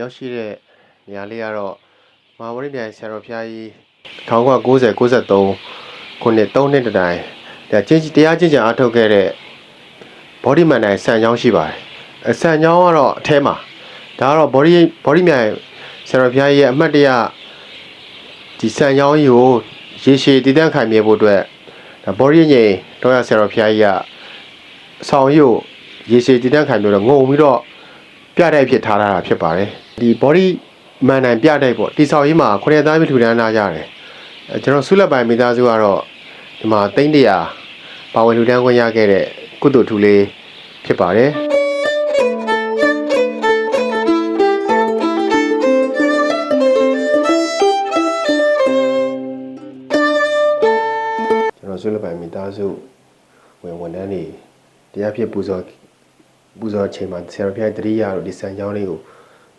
ရောက်ရှိတဲ့နေရာလေးကတော့မဟာဝိမြိုင်ဆရာတော်ဘုရားကြီး1990 93ခုနှစ်3နှစ်တိုင်ဒါချင်းတရားချင်းချာအားထုတ်ခဲ့တဲ့ body man တိုင်းဆန်ချောင်းရှိပါတယ်အဆန်ချောင်းကတော့အထဲမှာဒါကတော့ body body မြိုင်ဆရာတော်ဘုရားကြီးရဲ့အမှတ်တရဒီဆန်ချောင်းကြီးကိုရေရှည်တည်တံ့ခိုင်မြဲဖို့အတွက်ဒါ body ငိမ်တော့ရဆရာတော်ဘုရားကြီးကအဆောင်ကြီးကိုရေရှည်တည်တံ့ခိုင်မြဲတော့ငုံပြီးတော့ ပြတိုက်ဖြစ်ထားတာဖြစ်ပါတယ်ဒီ body man တိုင်းပြတိုက်ပေါ့တိဆောက်ရေးမှာခုနှစ်သားပြထူတန်းလာကြတယ်အဲကျွန်တော်ဆုလက်ပိုင်မိသားစုကတော့ဒီမှာသိန်းတရာပါဝင်ထူတန်းခွင့်ရခဲ့တဲ့ကုသိုလ်ထူလေးဖြစ်ပါတယ်ကျွန်တော်ဆွေးလက်ပိုင်မိသားစုဝင်ဝန်ထမ်းတွေတရားဖြစ်ပူဇော် ပူဇော်ချိန်မှာဆရာတော်ဘုရားတတိယတို့ဒီစံကြောင်းလေးကို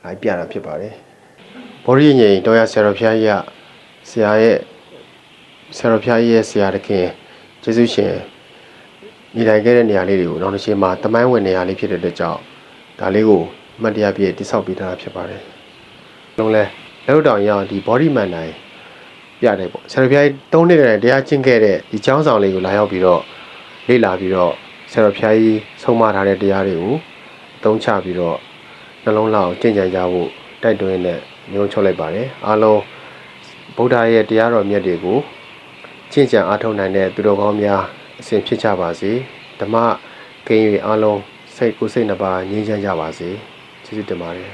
လိုက်ပြတာဖြစ်ပါတယ်။ဘောရီငိန်တော်ရဆရာတော်ဘုရားကြီးကဆရာရဲ့ဆရာတော်ဘုရားကြီးရဲ့ဆရာတခင်ကျေးဇူးရှင်နေထိုင်ခဲ့တဲ့နေရာလေးတွေကိုနောက်တစ်ချိန်မှာတမိုင်းဝင်နေရာလေးဖြစ်တဲ့အတွက်ကြောင့်ဒါလေးကိုအမှတ်တရပြည့်တိဆောက်ပေးထားတာဖြစ်ပါတယ်။လုံးလဲလက်ဥတောင်ရအောင်ဒီ body man တိုင်းပြတယ်ပေါ့ဆရာတော်ဘုရားကြီးသုံးနှစ်တိုင်တရားကျင့်ခဲ့တဲ့ဒီကျောင်းဆောင်လေးကိုလာရောက်ပြီးတော့လေ့လာပြီးတော့ ဆရာတော်ဘုရားကြီးဆုံးမထားတဲ့တရားတွေကိုအသုံးချပြီးတော့နှလုံးလောက်ကျင့်ကြံကြဖို့တိုက်တွန်းနဲ့မျိုးချုပ်လိုက်ပါတယ်အားလုံးဗုဒ္ဓရဲ့တရားတော်မြတ်တွေကိုကျင့်ကြံအားထုတ်နိုင်တဲ့သူတော်ကောင်းများအစဉ်ဖြစ်ကြပါစေဓမ္မကိန်း၍အားလုံးစိတ်ကိုယ်စိတ်နှစ်ပါးငြိမ်းချမ်းကြပါစေကျေးဇူးတင်ပါတယ်